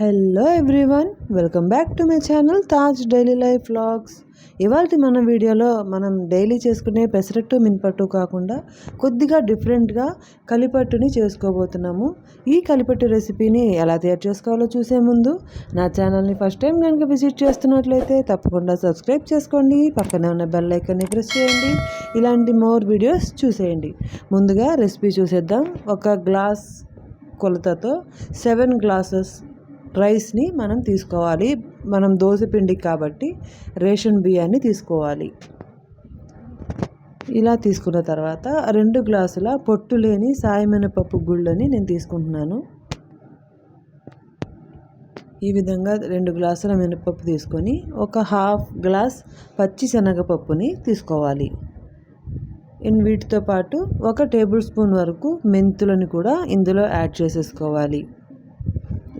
Hello everyone welcome back to my channel Taj daily life vlogs ఇవాళ మన వీడియోలో మనం డైలీ చేసుకునే పెసరట్టు మినపట్టు కాకుండా కొద్దిగా డిఫరెంట్గా కలిపట్టుని చేసుకోబోతున్నాము. ఈ కలిపట్టు రెసిపీని ఎలా తయారు చేసుకోవాలో చూసే ముందు నా ఛానల్ని ఫస్ట్ టైం కనుక విజిట్ చేస్తున్నట్లయితే తప్పకుండా సబ్స్క్రైబ్ చేసుకోండి పక్కనే ఉన్న బెల్ ఐకన్ని ప్రెస్ చేయండి ఇలాంటి మోర్ వీడియోస్ చూసేయండి. ముందుగా రెసిపీ చూసేద్దాం. ఒక గ్లాస్ కొలతతో సెవెన్ గ్లాసెస్ రైస్ని మనం తీసుకోవాలి. మనం దోశ పిండికి కాబట్టి రేషన్ బియ్యాన్ని తీసుకోవాలి. ఇలా తీసుకున్న తర్వాత రెండు గ్లాసుల పొట్టు లేని సాయమినపప్పు గుళ్ళని నేను తీసుకుంటున్నాను. ఈ విధంగా రెండు గ్లాసుల మినపప్పు తీసుకొని ఒక హాఫ్ గ్లాస్ పచ్చి శనగపప్పుని తీసుకోవాలి. ఇన్ వీటితో పాటు ఒక టేబుల్ స్పూన్ వరకు మెంతులను కూడా ఇందులో యాడ్ చేసేసుకోవాలి.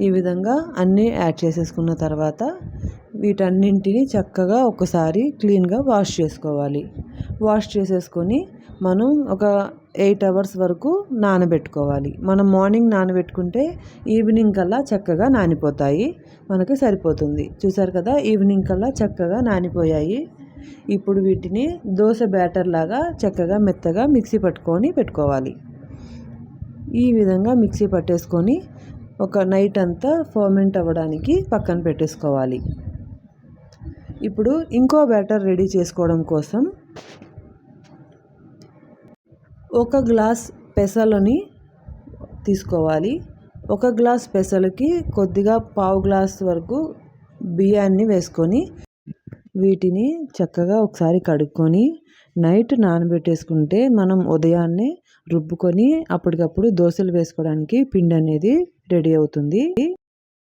ఈ విధంగా అన్నీ యాడ్ చేసేసుకున్న తర్వాత వీటన్నింటిని చక్కగా ఒకసారి క్లీన్గా వాష్ చేసుకోవాలి. వాష్ చేసేసుకొని మనం ఒక ఎయిట్ అవర్స్ వరకు నానబెట్టుకోవాలి. మనం మార్నింగ్ నానబెట్టుకుంటే ఈవినింగ్ కల్లా చక్కగా నానిపోతాయి. మనకి సరిపోతుంది. చూసారు కదా ఈవినింగ్ కల్లా చక్కగా నానిపోయాయి. ఇప్పుడు వీటిని దోశ బ్యాటర్ లాగా చక్కగా మెత్తగా మిక్సీ పట్టుకొని పెట్టుకోవాలి. ఈ విధంగా మిక్సీ పట్టేసుకొని ఒక నైట్ అంతా ఫర్మెంట్ అవ్వడానికి పక్కన పెట్టేసుకోవాలి. ఇప్పుడు ఇంకో బ్యాటర్ రెడీ చేసుకోవడం కోసం ఒక గ్లాస్ పెసలని తీసుకోవాలి. ఒక గ్లాస్ పెసలకి కొద్దిగా పావు గ్లాస్ వరకు బియ్యాన్ని వేసుకొని వీటిని చక్కగా ఒకసారి కడుక్కొని నైట్ నానబెట్టేసుకుంటే మనం ఉదయాన్నే రుబ్బుకొని అప్పటికప్పుడు దోశలు వేసుకోవడానికి పిండి అనేది రెడీ అవుతుంది.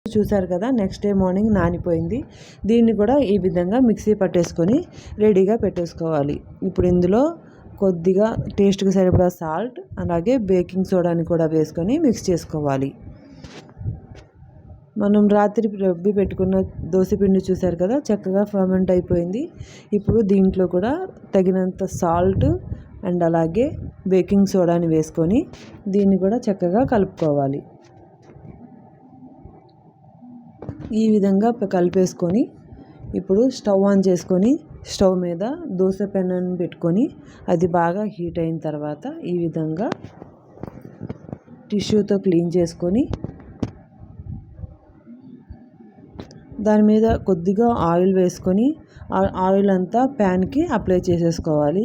చూసారు కదా నెక్స్ట్ డే మార్నింగ్ నానిపోయింది. దీన్ని కూడా ఈ విధంగా మిక్సీ పట్టేసుకొని రెడీగా పెట్టేసుకోవాలి. ఇప్పుడు ఇందులో కొద్దిగా టేస్ట్కి సరిపడా సాల్ట్ అలాగే బేకింగ్ సోడాని కూడా వేసుకొని మిక్స్ చేసుకోవాలి. మనం రాత్రి రబ్బి పెట్టుకున్న దోశపిండి చూసారు కదా చక్కగా ఫర్మెంట్ అయిపోయింది. ఇప్పుడు దీంట్లో కూడా తగినంత సాల్ట్ అండ్ అలాగే బేకింగ్ సోడాని వేసుకొని దీన్ని కూడా చక్కగా కలుపుకోవాలి. ఈ విధంగా కలిపేసుకొని ఇప్పుడు స్టవ్ ఆన్ చేసుకొని స్టవ్ మీద దోశ పెన్నను పెట్టుకొని అది బాగా హీట్ అయిన తర్వాత ఈ విధంగా టిష్యూతో క్లీన్ చేసుకొని దాని మీద కొద్దిగా ఆయిల్ వేసుకొని ఆయిల్ అంతా ప్యాన్కి అప్లై చేసేసుకోవాలి.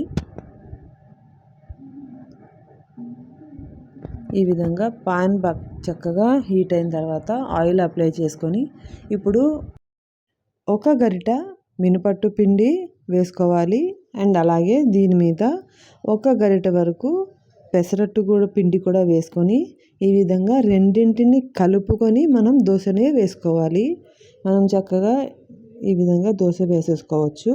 ఈ విధంగా పాన్ చక్కగా హీట్ అయిన తర్వాత ఆయిల్ అప్లై చేసుకొని ఇప్పుడు ఒక గరిట మినపట్టు పిండి వేసుకోవాలి. అండ్ అలాగే దీని మీద ఒక గరిట వరకు పెసరట్టు కూడా పిండి కూడా వేసుకొని ఈ విధంగా రెండింటిని కలుపుకొని మనం దోశనే వేసుకోవాలి. మనం చక్కగా ఈ విధంగా దోశ వేసేసుకోవచ్చు.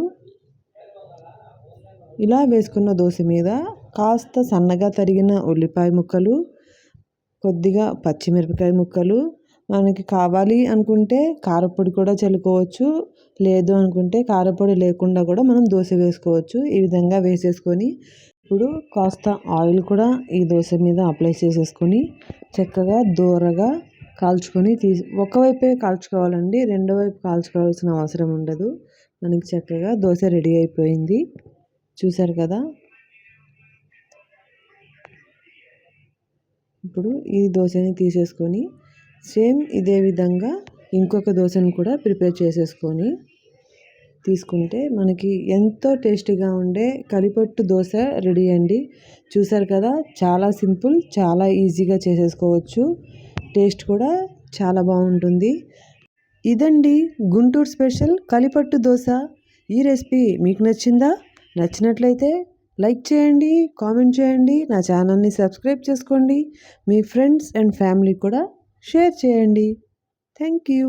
ఇలా వేసుకున్న దోశ మీద కాస్త సన్నగా తరిగిన ఉల్లిపాయ ముక్కలు కొద్దిగా పచ్చిమిరపకాయ ముక్కలు మనకి కావాలి అనుకుంటే కారపొడి కూడా చల్లుకోవచ్చు. లేదు అనుకుంటే కారపొడి లేకుండా కూడా మనం దోశ వేసుకోవచ్చు. ఈ విధంగా వేసేసుకొని ఇప్పుడు కాస్త ఆయిల్ కూడా ఈ దోశ మీద అప్లై చేసేసుకొని చక్కగా దూరగా కాల్చుకొని తీసి ఒకవైపే కాల్చుకోవాలండి రెండో వైపు కాల్చుకోవాల్సిన అవసరం ఉండదు. మనకి చక్కగా దోశ రెడీ అయిపోయింది. చూసారు కదా? ఇప్పుడు ఈ దోశని తీసేసుకొని సేమ్ ఇదే విధంగా ఇంకొక దోశను కూడా ప్రిపేర్ చేసేసుకొని తీసుకుంటే మనకి ఎంతో టేస్టీగా ఉండే కలిపట్టు దోశ రెడీ అండి. చూసారు కదా చాలా సింపుల్ చాలా ఈజీగా చేసేసుకోవచ్చు. టేస్ట్ కూడా చాలా బాగుంటుంది. ఇదండి గుంటూరు స్పెషల్ కలిపట్టు దోశ. ఈ రెసిపీ మీకు నచ్చిందా? నచ్చినట్లయితే లైక్ చేయండి కామెంట్ చేయండి నా ఛానల్ని సబ్స్క్రైబ్ చేసుకోండి మీ ఫ్రెండ్స్ అండ్ ఫ్యామిలీ కూడా షేర్ చేయండి. Thank you.